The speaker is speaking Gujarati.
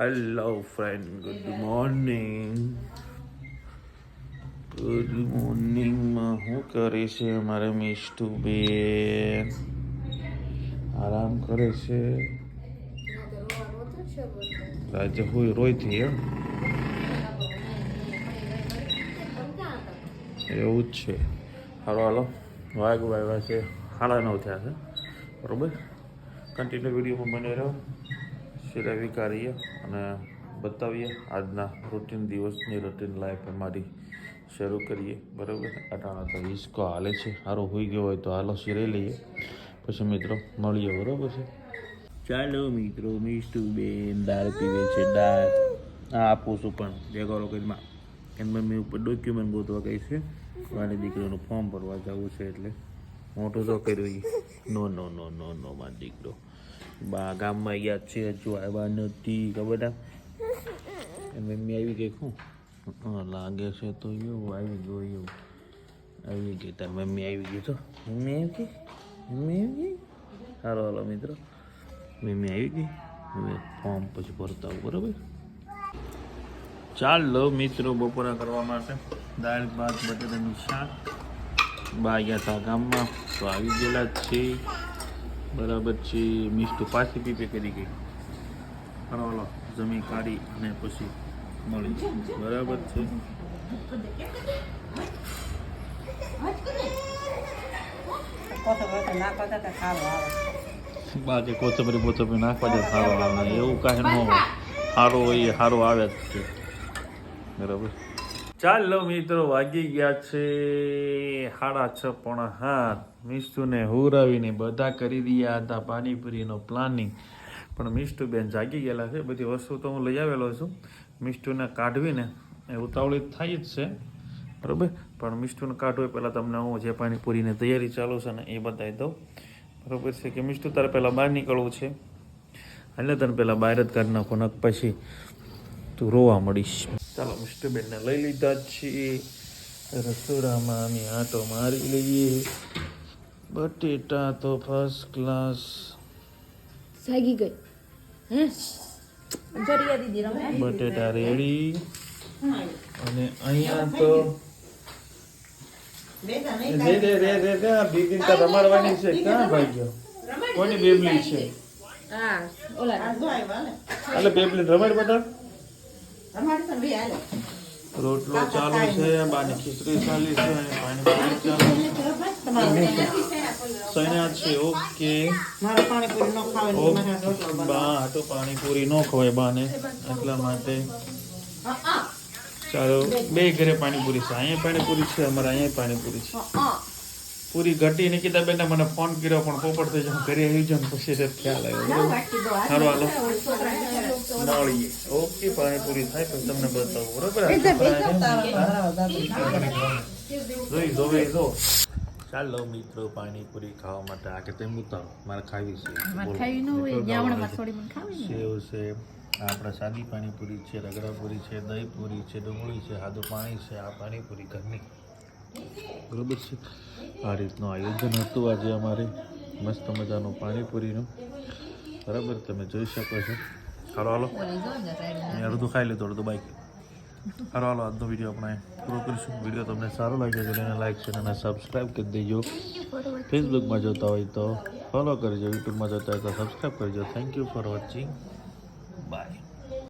Hello friend good morning good મોર્નિંગમાં શું કરે છે અમારે મિસ્ટુ બેન? આરામ કરે છે? રાજા હોય રોયથી એમ? એવું જ છે. હાલો હાલો. વાઘ વાગ્યા છે. સાડા નવ થયા છે. બરોબર? કન્ટિન્યુ વિડીયોમાં બને રહો સિલાવી કાઢીએ અને બતાવીએ આજના રૂટીન દિવસની રૂટીન લાઈફ અમારી શરૂ કરીએ. બરાબર? અટાણા તો હિસકો હાલે છે. સારો હોઈ ગયો હોય તો હાલો સિરાઈ લઈએ. પછી મિત્રો મળીએ, બરાબર છે? ચાલો મિત્રો મિસ્ટુ બેન, દાળ પીવે છે, દાળ. હા આપું છું પણ જે કરો કંઈમાં એની મમ્મી ઉપર ડોક્યુમેન્ટ ગોતવા કહી છે. મારી દીકરીનું ફોર્મ ભરવા જવું છે એટલે મોટું તો કર્યું. નો નો નો નો નો મારો દીકરો. બા ગામમાં યાદ છે, હજુ આવ્યા નથી, ખબર મમ્મી આવી ગઈ શું? લાગે છે તો એવું આવી ગયો એવું આવી ગઈ, તાર મમ્મી આવી ગઈ તો? મમ્મી આવી ગઈ? મમ્મી આવી ગઈ? સારો હાલો, મિત્રો. મમ્મી આવી ગઈ? હવે ફોર્મ પછી ભરતા આવું, બરાબર? ચાલો, મિત્રો, બપોરા કરવા માટે દાળ, ભાત, બટેટાનું શાક. બા ગયા હતા ગામમાં, તો આવી ગયેલા છે બરાબર છે, મિસ્ટુ પાછી પીપે કરી ગઈ. હાલો જમી કાઢી અને પછી મળી. બરાબર છે. બાજે કોથમરી બોથમરી નાખવા દે સારો આવે. એવું કાંઈ ન હોય. સારો હોય, એ સારું આવે જ છે. બરાબર? ચાલો મિત્રો, વાગી ગયા છે સાડા છ પોણા હાથ મિસ્ટુને હુરાવીને બધા કરી રહ્યા હતા પાણીપુરીનો પ્લાનિંગ પણ મિસ્ટુ બેન જાગી ગયેલા છે. બધી વસ્તુ તો હું લઈ આવેલો છું. મિસ્ટુને કાઢવીને એ ઉતાવળી થાય જ છે. બરાબર? પણ મિસ્ટુને કાઢવું એ પહેલાં તમને હું જે પાણીપુરીની તૈયારી ચાલુ છે ને એ બતાવી દઉં. બરાબર છે કે મિસ્ટુ તારે પહેલાં બહાર નીકળવું છે. એટલે તને પહેલાં બહાર જ કાઢી નાખો પછી તું રોવા મળીશ. ચાલો મિસ્ટર બેનને લઈ લીધા છીએ રસોડામાં અમે આટો મારી લઈએ બટેટા તો ફર્સ્ટ ક્લાસ સાગી ગઈ હે જરિયા દીદી રમે બટેટા રેડી અને અહીંયા તો રે રે રે રે રે દીદી તો રમાડવાની છે ક્યાં ભાઈ ગયો કોની બેબલી છે હા ઓલા એટલે બેબલી રમાડ બેટા રોટલો ચાલુ છે બાની ખીચડી ચાલી છે અને પાણીપુરી ચાલુ. સૈના છે? ઓકે. બા તો પાણીપુરી ન ખવાય બાને. એટલા માટે. ચાલો બે ઘરે પાણીપુરી છે. અહીંયા પાણીપુરી છે અમારે અહીંયા પાણીપુરી છે. પૂરી ઘટી નિકિતા બેન મને ફોન કર્યો પણ પોપટ થઈ જાઉં ઘરે આવી જાઉં પછી તે ખ્યાલ આવ્યો. સારું હાલો. મળીએ. ઓકે પાણીપુરી થાય પછી તમને બતાવું બરોબર? જોઈ જો. ચાલો મિત્રો પાણીપુરી ખાવા માટે આ કે તેમ ઉતારો. મારે ખાવી છે. ખાવી. સેવ છે આપણે સાદી પાણીપુરી છે રગડાપુરી છે દહીં પૂરી છે ડુંગળી છે સાદું પાણી છે આ પાણીપુરી ઘરની. બરોબર છે. આ રીતનું આયોજન હતું આજે અમારે. મસ્ત મજાનું પાણીપુરીનું. બરાબર, તમે જોઈ શકો છો. હાલો હાલો. મેં અડધું ખાઈ લીધું અડધું બાઈક હાલો હાલો, આજનો વીડિયો આપણે પૂરો કરીશું. વીડિયો તમને સારો લાગ્યો તો એને લાઈક છે અને સબસ્ક્રાઈબ કરી દેજો. ફેસબુકમાં જોતા હોય તો ફોલો કરજો યુટ્યુબમાં જોતા હોય તો સબસ્ક્રાઈબ કરજો. Thank you for watching bye